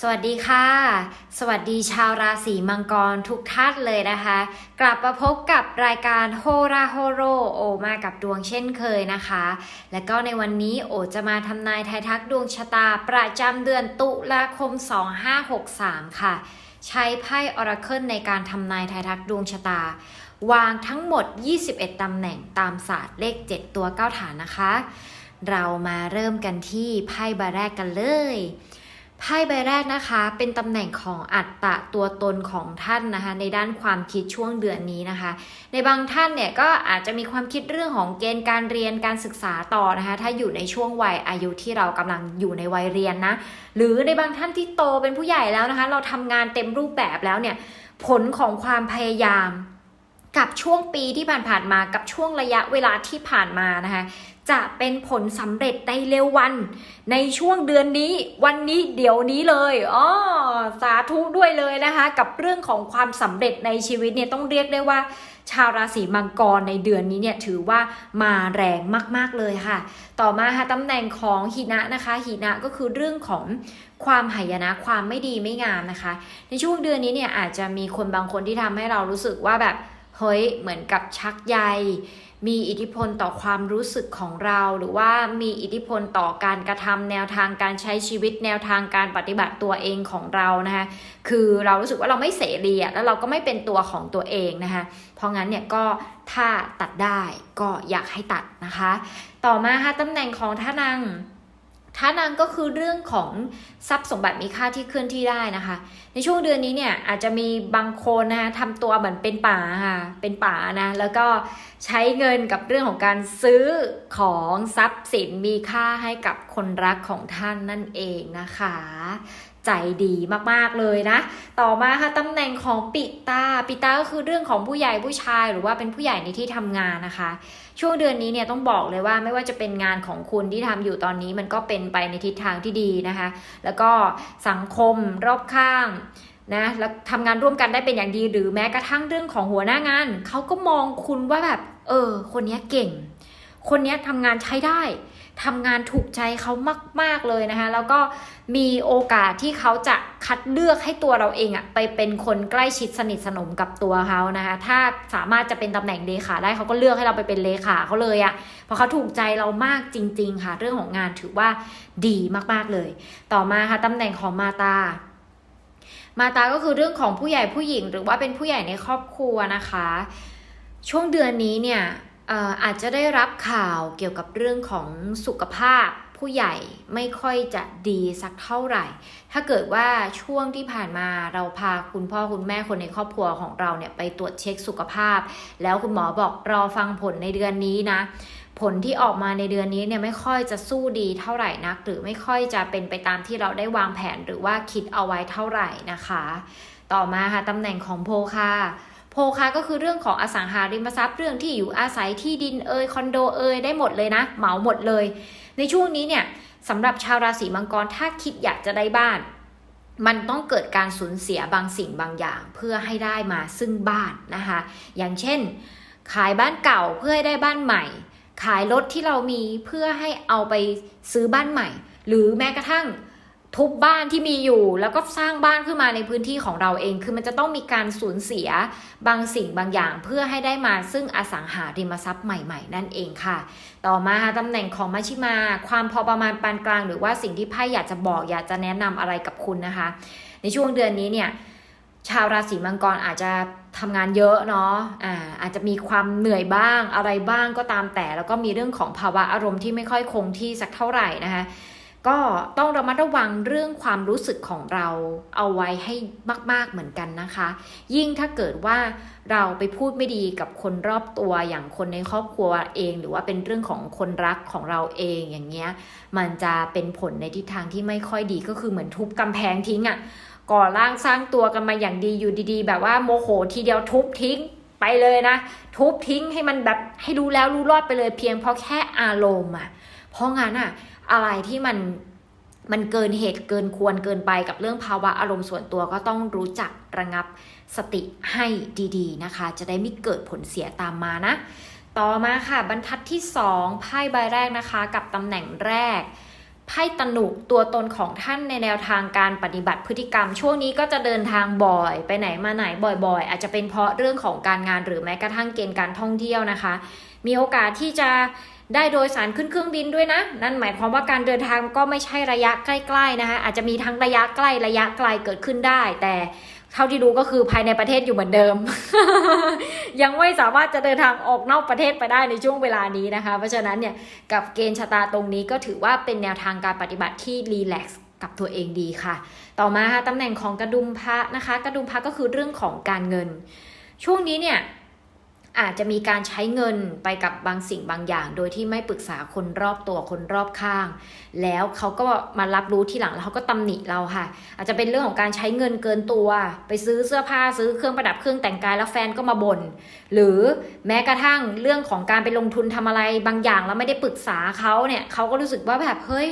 สวัสดีค่ะ สวัสดีชาวราศีมังกรทุกท่านเลยนะคะ กลับมาพบกับรายการโฮราโฮโรโอมากับดวงเช่นเคยนะคะ และก็ในวันนี้โอจะมาทำนายทายทักดวงชะตาประจำเดือนตุลาคม 2563 ค่ะ ใช้ไพ่ออราเคิลในการทำนายทายทักดวงชะตา วางทั้งหมด 21ตำแหน่งตามศาสตร์เลข 7 ตัว 9 ฐานนะคะ เรามาเริ่มกันที่ไพ่ใบแรกกันเลย ไพ่ใบแรกนะคะ เป็นตำแหน่งของอัตตะตัวตนของท่านนะคะ ในด้านความคิดช่วงเดือนนี้นะคะ ในบางท่านเนี่ยก็อาจจะมีความคิดเรื่องของเกณฑ์การเรียนการศึกษาต่อนะคะ ถ้าอยู่ในช่วงวัยอายุที่เรากำลังอยู่ในวัยเรียนนะ หรือในบางท่านที่โตเป็นผู้ใหญ่แล้วนะคะ เราทำงานเต็มรูปแบบแล้วเนี่ยผลของความพยายามกับช่วงปีที่ผ่านๆมากับช่วงระยะเวลาที่ผ่านมานะคะ จะเป็นผลสำเร็จในเร็ววัน ในช่วงเดือนนี้วันนี้เดี๋ยวนี้เลยอ๋อสาธุด้วยเลยนะคะ กับเรื่องของความสำเร็จในชีวิตเนี่ยต้องเรียกได้ว่า ชาวราศีมังกรในเดือนนี้เนี่ยถือว่ามาแรงมาก ๆเลยค่ะ ต่อมาค่ะตำแหน่งของหินะนะคะหินะก็คือเรื่องของความหายนะความไม่ดีไม่งามนะคะ ในช่วงเดือนนี้เนี่ยอาจจะมีคนบางคนที่ทำให้เรารู้สึกว่าแบบเฮ้ยเหมือนกับชักใย มีอิทธิพลต่อความรู้สึกของเรา หรือว่ามีอิทธิพลต่อการกระทำแนวทางการใช้ชีวิตแนวทางการปฏิบัติตัวเองของเรานะคะคือเรารู้สึกว่าเราไม่เสรีแล้วเราก็ไม่เป็นตัวของตัวเองนะคะเพราะงั้นเนี่ยก็ถ้าตัดได้ก็อยากให้ตัดนะคะ ต่อมาค่ะตำแหน่งของท่านัง ท่านังก็คือเรื่องของทรัพย์สมบัติมีค่าที่เคลื่อนที่ได้นะคะ ในช่วงเดือนนี้เนี่ยอาจจะมีบางคนนะคะทำตัวเหมือนเป็นป่าค่ะเป็นป่านะแล้วก็ใช้เงินกับเรื่องของการซื้อของทรัพย์สินมีค่าให้กับคนรักของท่านนั่นเองนะคะใจดีมากๆเลยนะ ต่อมาค่ะตำแหน่งของปิตา ปิตาก็คือเรื่องของผู้ใหญ่ผู้ชาย หรือว่าเป็นผู้ใหญ่ในที่ทำงานนะคะ ช่วงเดือนนี้เนี่ยต้องบอกเลยว่าไม่ว่าจะเป็นงานของคุณที่ทำอยู่ตอนนี้มันก็เป็นไปในทิศทางที่ดีนะคะ แล้วก็สังคมรอบข้างนะแล้วทำงานร่วมกันได้เป็นอย่างดีหรือแม้กระทั่งเรื่องของหัวหน้างานเขาก็มองคุณว่าแบบ เออ คนนี้เก่ง คนนี้ทำงานใช้ได้ทำงานถูกใจเขามาก ๆ เลยนะคะ แล้วก็มีโอกาสที่เขาจะคัดเลือกให้ตัวเราเองอะไปเป็นคนใกล้ชิดสนิทสนมกับตัวเขานะคะ ถ้าสามารถจะเป็นตำแหน่งเลขาได้เขาก็เลือกให้เราไปเป็นเลขาเขาเลยอะเพราะเขาถูกใจเรามากจริง ๆ ค่ะ เรื่องของงานถือว่าดีมากๆเลย ต่อมาค่ะตำแหน่งของมาตามาตาก็คือเรื่องของผู้ใหญ่ผู้หญิง หรือว่าเป็นผู้ใหญ่ในครอบครัวนะคะ ช่วงเดือนนี้เนี่ย อาจจะได้รับข่าวเกี่ยวกับเรื่องของสุขภาพผู้ใหญ่ไม่ค่อยจะดีสักเท่าไหร่ ถ้าเกิดว่าช่วงที่ผ่านมาเราพาคุณพ่อคุณแม่คนในครอบครัวของเราเนี่ยไปตรวจเช็คสุขภาพ แล้วคุณหมอบอกรอฟังผลในเดือนนี้นะ ผลที่ออกมาในเดือนนี้เนี่ยไม่ค่อยจะสู้ดีเท่าไหร่นัก หรือไม่ค่อยจะเป็นไปตามที่เราได้วางแผนหรือว่าคิดเอาไว้เท่าไหร่นะคะ ต่อมาค่ะตำแหน่งของโพคา โพคาก็คือเรื่องของอสังหาริมทรัพย์เรื่องที่อยู่อาศัยที่ดินเอยคอนโดเอยได้หมดเลยนะ เหมาหมดเลย ในช่วงนี้เนี่ยสำหรับชาวราศีมังกรถ้าคิดอยากจะได้บ้าน มันต้องเกิดการสูญเสียบางสิ่งบางอย่าง เพื่อให้ได้มาซึ่งบ้านนะคะ อย่างเช่น ขายบ้านเก่าเพื่อให้ได้บ้านใหม่ ขายรถที่เรามีเพื่อให้เอาไปซื้อบ้านใหม่ หรือแม้กระทั่ง ทุบบ้านที่มีอยู่ แล้วก็สร้างบ้านขึ้นมาในพื้นที่ของเราเอง คือมันจะต้องมีการสูญเสียบางสิ่งบางอย่างเพื่อให้ได้มาซึ่งอสังหาริมทรัพย์ใหม่ ๆ นั่นเองค่ะ ต่อมาตำแหน่งของมัชชิมา ความพอประมาณปานกลาง หรือว่าสิ่งที่ไพ่อยากจะบอกอยากจะแนะนำอะไรกับคุณนะคะ ในช่วงเดือนนี้เนี่ยชาวราศีมังกรอาจจะทำงานเยอะเนาะ อ่า อาจจะมีความเหนื่อยบ้างอะไรบ้างก็ตามแต่ แล้วก็มีเรื่องของภาวะอารมณ์ที่ไม่ค่อยคงที่สักเท่าไหร่นะคะ ก็ต้องระมัดระวังเรื่องความรู้สึกของเราเอาไว้ให้มาก ๆเหมือนกันนะคะ ยิ่งถ้าเกิดว่าเราไปพูดไม่ดีกับคนรอบตัวอย่างคนในครอบครัวเอง หรือว่าเป็นเรื่องของคนรักของเราเองอย่างเงี้ยมันจะเป็นผลในทิศทางที่ไม่ค่อยดีก็คือเหมือนทุบกำแพงทิ้งอะ่ะก่อร่างสร้างตัวกันมาอย่างดีอยู่ดีๆ แบบว่าโมโหทีเดียวทุบทิ้งไปเลยนะ ทุบทิ้งให้มันแบบให้รู้แล้วรู้รอดไปเลยเพียงเพราะแค่อารมณ์อะเพราะงั้นอะ อะไรที่มันมันเกินเหตุเกินควรเกินไปกับเรื่องภาวะอารมณ์ส่วนตัวก็ต้องรู้จักระงับสติให้ดีๆนะคะ จะได้ไม่เกิดผลเสียตามมานะ ต่อมาค่ะบรรทัดที่ 2 ไพ่ใบแรกนะคะ กับตำแหน่งแรกไพ่ตนุตัวตนของท่านในแนวทางการปฏิบัติพฤติกรรม ช่วงนี้ก็จะเดินทางบ่อย ไปไหนมาไหนบ่อยๆ อาจจะเป็นเพราะเรื่องของการงานหรือแม้กระทั่งเกณฑ์การท่องเที่ยวนะคะ มีโอกาสที่จะ ได้โดยสารขึ้นเครื่องบินด้วยนะ นั่นหมายความว่าการเดินทางก็ไม่ใช่ระยะใกล้ๆนะคะอาจจะมีทั้งระยะใกล้ระยะไกลเกิดขึ้นได้ แต่เท่าที่รู้ก็คือภายในประเทศอยู่เหมือนเดิม ยังไม่สามารถจะเดินทางออกนอกประเทศไปได้ในช่วงเวลานี้นะคะ เพราะฉะนั้นเนี่ยกับเกณฑ์ชะตาตรงนี้ก็ถือว่าเป็นแนวทางการปฏิบัติที่รีแลกซ์กับตัวเองดีค่ะ ต่อมาค่ะตำแหน่งของกระดุมพระนะคะ กระดุมพระก็คือเรื่องของการเงิน ช่วงนี้เนี่ย อาจจะมีการใช้เงินไปกับบางสิ่งบางอย่าง โดยที่ไม่ปรึกษาคนรอบตัวคนรอบข้าง แล้วเขาก็มารับรู้ที่หลังแล้วเขาก็ตำหนิเราค่ะ อาจจะเป็นเรื่องของการใช้เงินเกินตัว ไปซื้อเสื้อผ้าซื้อเครื่องประดับเครื่องแต่งกายแล้วแฟนก็มาบน่นหรือแม้กระทั่งเรื่องของการไปลงทุนทำอะไรบางอย่างแล้วไม่ได้ปรึกษาเขาเนี่ยเขาก็รู้สึกว่าแบบเฮ้ย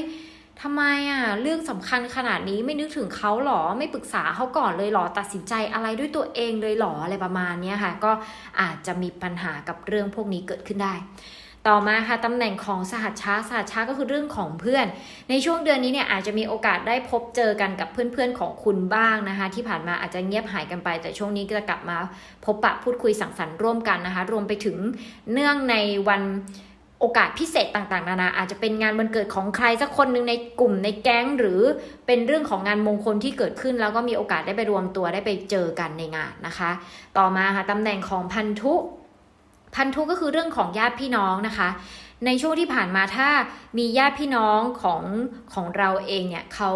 ทำไมอะเรื่องสำคัญขนาดนี้ไม่นึกถึงเขาหรอไม่ปรึกษาเขาก่อนเลยหรอตัดสินใจอะไรด้วยตัวเองเลยหรออะไรประมาณนี้ค่ะ ก็อาจจะมีปัญหากับเรื่องพวกนี้เกิดขึ้นได้ ต่อมาค่ะตำแหน่งของสหัชชาสหัชชาก็คือเรื่องของเพื่อน ในช่วงเดือนนี้เนี่ยอาจจะมีโอกาสได้พบเจอกันกับเพื่อนๆของคุณบ้างนะคะ ที่ผ่านมาอาจจะเงียบหายกันไป แต่ช่วงนี้ก็จะกลับมาพบปะพูดคุยสังสรรค์ร่วมกันนะคะ รวมไปถึงเนื่องในวัน โอกาสพิเศษต่างๆ นานา อาจจะเป็นงานวันเกิดของใครสักคนหนึ่งในกลุ่มในแก๊ง หรือเป็นเรื่องของงานมงคลที่เกิดขึ้น แล้วก็มีโอกาสได้ไปรวมตัวได้ไปเจอกันในงานนะคะ ต่อมาค่ะตำแหน่งของพันธุ พันธุก็คือเรื่องของญาติพี่น้องนะคะ ในช่วงที่ผ่านมาถ้ามีญาติพี่น้องของของเราเองเนี่ยเขา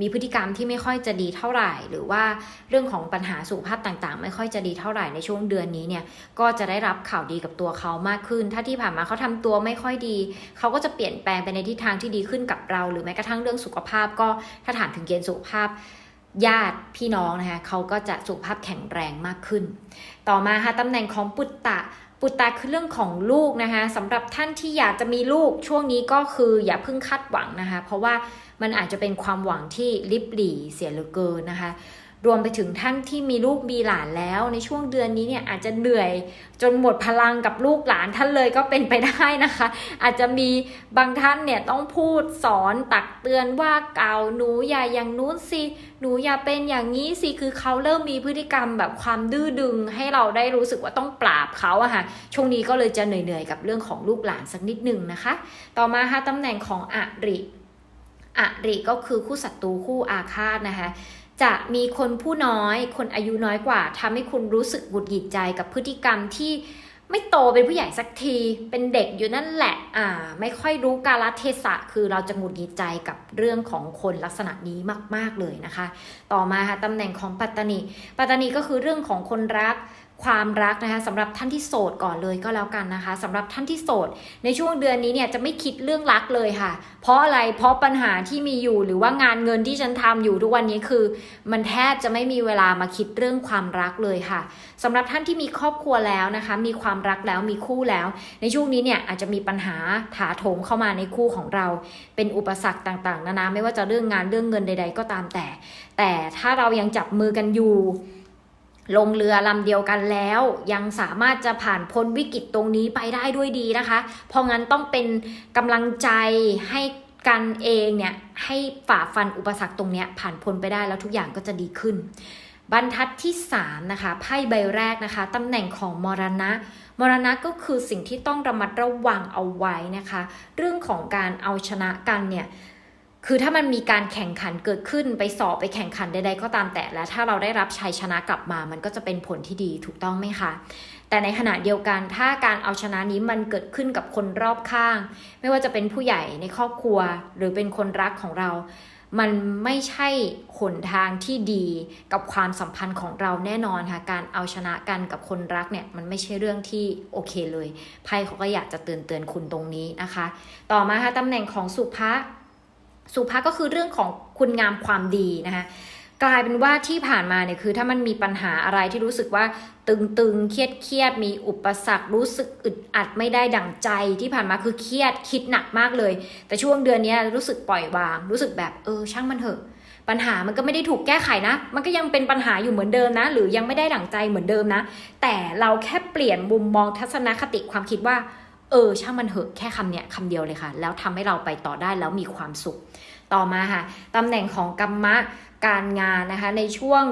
มีพฤติกรรมที่ไม่ค่อยจะดีเท่าไหร่ หรือว่าเรื่องของปัญหาสุขภาพต่างๆ ไม่ค่อยจะดีเท่าไหร่ในช่วงเดือนนี้เนี่ยก็จะได้รับข่าวดีกับตัวเขามากขึ้น ถ้าที่ผ่านมาเขาทำตัวไม่ค่อยดี เขาก็จะเปลี่ยนแปลงไปในทิศทางที่ดีขึ้นกับเรา หรือแม้กระทั่งเรื่องสุขภาพ ก็ถ้าถามถึงเกณฑ์สุขภาพญาติพี่น้องนะคะเขาก็จะสุขภาพแข็งแรงมากขึ้น ต่อมาค่ะตำแหน่งของปุตตะ ปุตตะคือเรื่องของลูกนะคะสำหรับท่านที่อยากจะมีลูกช่วงนี้ก็คืออย่าเพิ่งคาดหวังนะคะ เพราะว่ามันอาจจะเป็นความหวังที่ลิบหลีเสียเหลือเกินนะคะ รวมไปถึงท่านที่มีลูกมีหลานแล้ว ในช่วงเดือนนี้เนี่ยอาจจะเหนื่อยจนหมดพลังกับลูกหลานท่านเลยก็เป็นไปได้นะคะ อาจจะมีบางท่านเนี่ยต้องพูดสอนตักเตือนว่าเก่าหนูอย่าอย่างนู้นสิหนูอย่าเป็นอย่างนี้สิคือเขาเริ่มมีพฤติกรรมแบบความดื้อดึง ให้เราได้รู้สึกว่าต้องปราบเขาอะค่ะช่วงนี้ก็เลยจะเหนื่อยๆกับเรื่องของลูกหลานสักนิดหนึ่งนะคะ ต่อมาค่ะตำแหน่งของอริอริก็คือคู่ศัตรูคู่อาฆาตนะคะ จะมีคนผู้น้อย คนอายุน้อยกว่าทำให้คุณรู้สึกหงุดหงิดใจกับพฤติกรรมที่ไม่โตเป็นผู้ใหญ่สักที เป็นเด็กอยู่นั่นแหละ อ่า ไม่ค่อยรู้กาลเทศะ คือเราจะหงุดหงิดใจกับเรื่องของคนลักษณะนี้มาก ๆ เลยนะคะ ต่อมาค่ะตำแหน่งของปัตตานี ปัตตานีก็คือเรื่องของคนรัก ความรักนะคะสำหรับท่านที่โสดก่อนเลยก็แล้วกันนะคะสำหรับท่านที่โสด ในช่วงเดือนนี้เนี่ยจะไม่คิดเรื่องรักเลยค่ะ เพราะอะไรเพราะปัญหาที่มีอยู่หรือว่างานเงินที่ฉันทำอยู่ทุกวันนี้คือ มันแทบจะไม่มีเวลามาคิดเรื่องความรักเลยค่ะสำหรับท่านที่มีครอบครัวแล้วนะคะ มีความรักแล้วมีคู่แล้ว ในช่วงนี้เนี่ยอาจจะมีปัญหาถาโถมเข้ามาในคู่ของเรา เป็นอุปสรรคต่างๆนานาไม่ว่าจะเรื่องงานเรื่องเงินใด ๆ ก็ตามแต่ แต่ถ้าเรายังจับมือกันอยู่ ลงเรือลำเดียวกันแล้ว ยังสามารถจะผ่านพ้นวิกฤตตรงนี้ไปได้ด้วยดีนะคะ เพราะงั้นต้องเป็นกำลังใจให้กันเองเนี่ยให้ฝ่าฟันอุปสรรคตรงเนี้ยผ่านพ้นไปได้แล้วทุกอย่างก็จะดีขึ้น บรรทัดที่ 3 นะคะไพ่ใบแรกนะคะตำแหน่งของมรณะ มรณะก็คือสิ่งที่ต้องระมัดระวังเอาไว้นะคะ เรื่องของการเอาชนะกันเนี่ย คือถ้ามันมีการแข่งขันเกิดขึ้นไปสอบไปแข่งขันใดๆก็ตามแต่และถ้าเราได้รับชัยชนะกลับมา มันก็จะเป็นผลที่ดีถูกต้องไหมคะ แต่ในขณะเดียวกันถ้าการเอาชนะนี้มันเกิดขึ้นกับคนรอบข้าง ไม่ว่าจะเป็นผู้ใหญ่ในครอบครัว หรือเป็นคนรักของเรา มันไม่ใช่หนทางที่ดีกับความสัมพันธ์ของเราแน่นอนค่ะการเอาชนะกันกับคนรักเนี่ยมันไม่ใช่เรื่องที่โอเคเลยไพ่เขาก็อยากจะเตือนเตือนคุณตรงนี้นะคะ ต่อมาค่ะตำแหน่งของสุภา สุภาก็คือเรื่องของคุณงามความดีนะคะกลายเป็นว่าที่ผ่านมาเนี่ยคือถ้ามันมีปัญหาอะไรที่รู้สึกว่าตึงๆ เครียดเครียดๆมีอุปสรรครู้สึกอึดอัดไม่ได้ดั่งใจที่ผ่านมาคือเครียดคิดหนักมากเลย แต่ช่วงเดือนนี้รู้สึกปล่อยวาง รู้สึกแบบเออ ช่างมันเถอะ ปัญหามันก็ไม่ได้ถูกแก้ไขนะ มันก็ยังเป็นปัญหาอยู่เหมือนเดิมนะ หรือยังไม่ได้ดั่งใจเหมือนเดิมนะ แต่เราแค่เปลี่ยนมุมมองทัศนคติความคิดว่า เออช่างมันเหอะแค่คำเนี้ยคำเดียวเลยค่ะ แล้วทำให้เราไปต่อได้แล้วมีความสุข ต่อมาค่ะตำแหน่งของกรรมะการงานนะคะในช่วง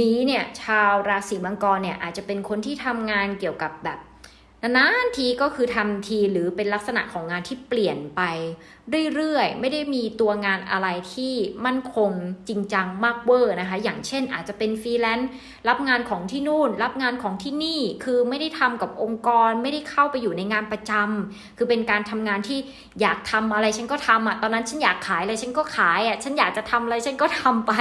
นี้เนี่ยชาวราศีมังกรเนี่ยอาจจะเป็นคนที่ทำงานเกี่ยวกับแบบ นานๆทีก็คือทำทีหรือเป็นลักษณะของงานที่เปลี่ยนไป เรื่อยๆ ไม่ได้มีตัวงานอะไรที่มั่นคงจริงจังมากเวอร์นะคะ อย่างเช่นอาจจะเป็นฟรีแลนซ์รับงานของที่นู่น รับงานของที่นี่คือไม่ได้ทำกับองค์กร ไม่ได้เข้าไปอยู่ในงานประจำคือเป็นการทำงานที่อยากทำอะไรฉันก็ทำอะตอนนั้นฉันอยากขายอะไรฉันก็ขายอะฉันอยากจะทำอะไรฉันก็ทำไป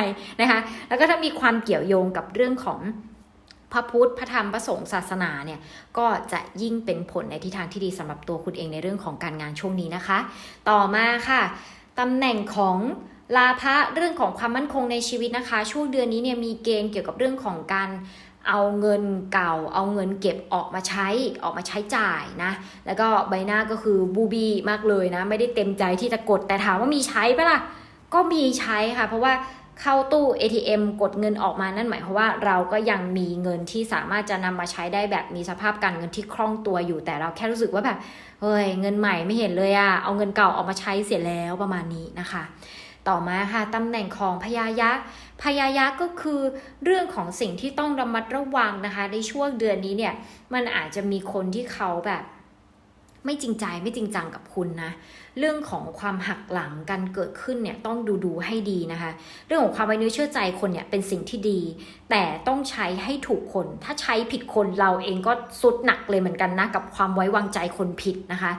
นะคะ แล้วก็ถ้ามีความเกี่ยวโยงกับเรื่องของ ระพุทธ พระธรรม พระสงฆ์ศาสนาเนี่ย ก็จะยิ่งเป็นผลในทิศทางที่ดีสำหรับตัวคุณเองในเรื่องของการงานช่วงนี้นะคะ ต่อมาค่ะตำแหน่งของลาภะเรื่องของความมั่นคงในชีวิตนะคะ ช่วงเดือนนี้เนี่ยมีเกณฑ์เกี่ยวกับเรื่องของการเอาเงินเก่า เอาเงินเก็บออกมาใช้ออกมาใช้จ่ายนะ แล้วก็ใบหน้าก็คือบูบีมากเลยนะ ไม่ได้เต็มใจที่จะกดแต่ถามว่ามีใช้ปะล่ะก็มีใช้ค่ะ เพราะว่า เข้าตู้ ATM กดเงินออกมานั่นหมายความว่าเราก็ยังมีเงินที่สามารถจะนำมาใช้ได้แบบมีสภาพการเงินที่คล่องตัวอยู่แต่เราแค่รู้สึกว่าแบบเฮ้ยเงินใหม่ไม่เห็นเลยอะเอาเงินเก่าออกมาใช้เสียแล้วประมาณนี้นะคะ ต่อมาค่ะตำแหน่งของพญายักษ์พญายักษ์ก็คือเรื่องของสิ่งที่ต้องระมัดระวังนะคะ ในช่วงเดือนนี้เนี่ยมันอาจจะมีคนที่เขาแบบ ไม่จริงใจไม่จริงจังกับคุณนะ เรื่องของความหักหลังกันเกิดขึ้นเนี่ยต้องดูดูให้ดีนะคะ เรื่องของความไว้เนื้อเชื่อใจคนเนี่ยเป็นสิ่งที่ดี แต่ต้องใช้ให้ถูกคน ถ้าใช้ผิดคนเราเองก็สุดหนักเลยเหมือนกันนะกับความไว้วางใจคนผิดนะคะ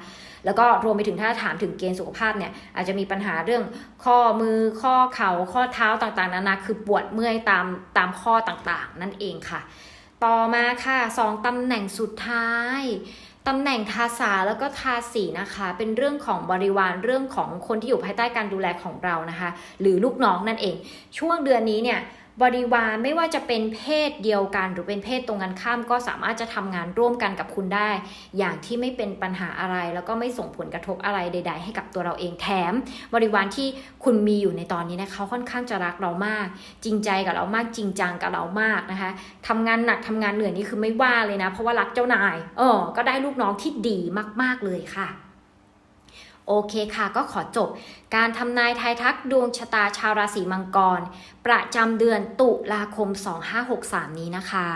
แล้วก็รวมไปถึงถ้าถามถึงเกณฑ์สุขภาพเนี่ยอาจจะมีปัญหาเรื่องข้อมือข้อเข่าข้อเท้าต่างๆนานาคือปวดเมื่อยตามตามข้อต่างๆ นั่นเองค่ะ ต่อมาค่ะสองตำแหน่งสุดท้าย ตำแหน่งทาสาแล้วก็ทาสีนะคะ เป็นเรื่องของบริวารเรื่องของคนที่อยู่ภายใต้การดูแลของเรานะคะ หรือลูกน้องนั่นเอง ช่วงเดือนนี้เนี่ย บริวารไม่ว่าจะเป็นเพศเดียวกัน หรือเป็นเพศตรงกันข้ามก็สามารถจะทำงานร่วมกันกับคุณได้ อย่างที่ไม่เป็นปัญหาอะไร แล้วก็ไม่ส่งผลกระทบอะไรใด ๆ ให้กับตัวเราเองแถม บริวารที่คุณมีอยู่ในตอนนี้นะเขาค่อนข้างจะรักเรามาก จริงใจกับเรามากจริงจังกับเรามากนะคะทำงานหนักทำงานเหนื่อยนี่คือไม่ว่าเลยนะ เพราะว่ารักเจ้านายเออก็ได้ลูกน้องที่ดีมาก ๆเลยค่ะ โอเคค่ะก็ขอจบ การทำนายทายทักดวงชะตาชาวราศีมังกร ประจำเดือนตุลาคม 2563 นี้นะคะ